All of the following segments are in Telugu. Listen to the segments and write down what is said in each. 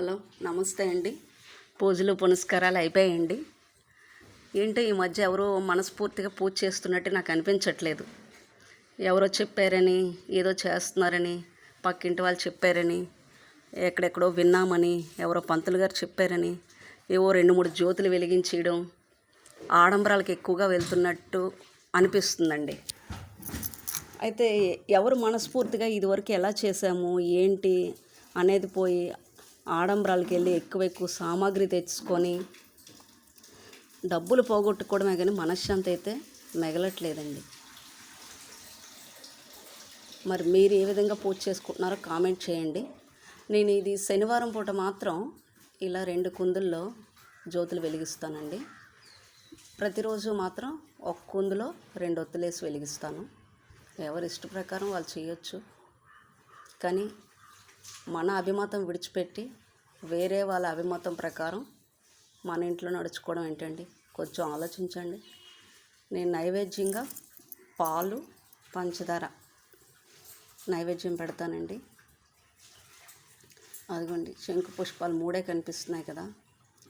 హలో నమస్తే అండి. పూజలు పునస్కారాలు అయిపోయాయండి. ఏంటో ఈ మధ్య ఎవరో మనస్ఫూర్తిగా పూజ చేస్తున్నట్టు నాకు అనిపించట్లేదు. ఎవరో చెప్పారని ఏదో చేస్తున్నారని పక్కింటి వాళ్ళు చెప్పారని ఎక్కడెక్కడో విన్నామని ఎవరో పంతులు గారు చెప్పారని ఏవో రెండు మూడు జ్యోతులు వెలిగించేయడం ఆడంబరాలకు ఎక్కువగా వెళ్తున్నట్టు అనిపిస్తుందండి. అయితే ఎవరు మనస్ఫూర్తిగా ఇదివరకు ఎలా చేసాము ఏంటి అనేది పోయి ఆడంబరాలకు వెళ్ళి ఎక్కువ ఎక్కువ సామాగ్రి తెచ్చుకొని డబ్బులు పోగొట్టుకోవడమే కానీ మనశ్శాంతి అయితే మిగలట్లేదండి. మరి మీరు ఏ విధంగా పూజ చేసుకుంటున్నారో కామెంట్ చేయండి. నేను ఇది శనివారం పూట మాత్రం ఇలా రెండు కుందుల్లో జ్యోతులు వెలిగిస్తానండి. ప్రతిరోజు మాత్రం ఒక కుందులో రెండు ఒత్తులేసి వెలిగిస్తాను. ఎవరి ఇష్ట ప్రకారం వాళ్ళు చేయొచ్చు. కానీ మన అభిమతం విడిచిపెట్టి వేరే వాళ్ళ అభిమతం ప్రకారం మన ఇంట్లో నడుచుకోవడం ఏంటండి? కొంచెం ఆలోచించండి. నేను నైవేద్యంగా పాలు పంచదార నైవేద్యం పెడతానండి. అదిగోండి శంకు పుష్పాలు మూడే కనిపిస్తున్నాయి కదా.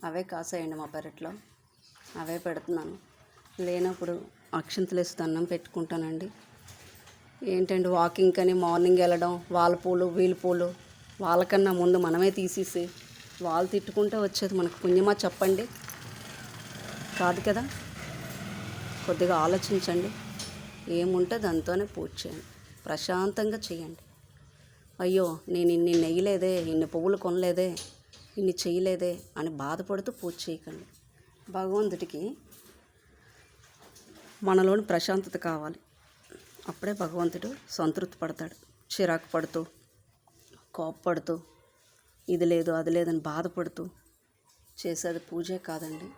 అవే కాసాయండి మా పెరట్లో. అవే పెడుతున్నాను. లేనప్పుడు అక్షంతలు వేసి దండం పెట్టుకుంటానండి. ఏంటండి వాకింగ్ అని మార్నింగ్ వెళ్ళడం వాళ్ళ పూలు వీళ్ళ పూలు వాళ్ళకన్నా ముందు మనమే తీసేసి వాళ్ళు తిట్టుకుంటే వచ్చేది మనకు పుణ్యమా చెప్పండి. కాదు కదా? కొద్దిగా ఆలోచించండి. ఏముంటే దాంతోనే పూజ చేయండి. ప్రశాంతంగా చేయండి. అయ్యో నేను ఇన్ని నెయ్యలేదే ఇన్ని పువ్వులు కొనలేదే ఇన్ని చేయలేదే అని బాధపడుతూ పూజ చేయకండి. భగవంతుడికి మనలోని ప్రశాంతత కావాలి. అప్పుడే భగవంతుడు సంతృప్తి పడతాడు. చిరాకు పడుతూ కోపపడుతూ ఇది లేదు అది లేదని బాధపడుతూ చేసేది పూజే కాదండి.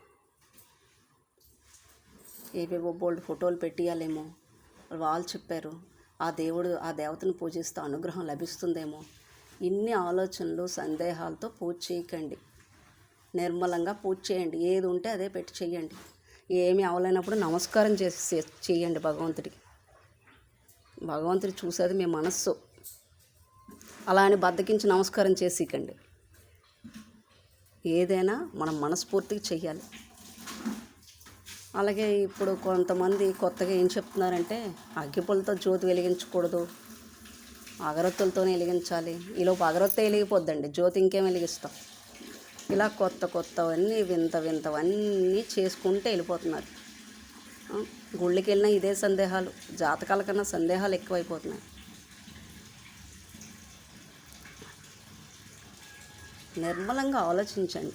ఏవేవో బోల్డ్ ఫోటోలు పెట్టియాలేమో వాళ్ళు చెప్పారు ఆ దేవుడు ఆ దేవతను పూజిస్తే అనుగ్రహం లభిస్తుందేమో. ఇన్ని ఆలోచనలు సందేహాలతో పూజ చేయకండి. నిర్మలంగా పూజ చేయండి. ఏది ఉంటే అదే పెట్టి చేయండి. ఏమి అవలేనప్పుడు నమస్కారం చేసి చేయండి భగవంతుడికి. భగవంతుడు చూసేది మీ మనస్సు. అలా అని బద్దకించి నమస్కారం చేసికండి. ఏదైనా మనం మనస్ఫూర్తిగా చెయ్యాలి. అలాగే ఇప్పుడు కొంతమంది కొత్తగా ఏం చెప్తున్నారంటే అగ్గిపుల్లతో జ్యోతి వెలిగించకూడదు. అగరత్తులతోనే వెలిగించాలి. ఈలోపు అగరత్తే వెలిగిపోద్దండి. జ్యోతి ఇంకేం వెలిగిస్తాం. ఇలా కొత్త కొత్తవన్నీ వింత వింతవన్నీ చేసుకుంటే వెళ్ళిపోతున్నారు. గుళ్ళకి వెళ్ళినా ఇదే సందేహాలు. జాతకాల కన్నా సందేహాలు ఎక్కువైపోతున్నాయి. నిర్మలంగా ఆలోచించండి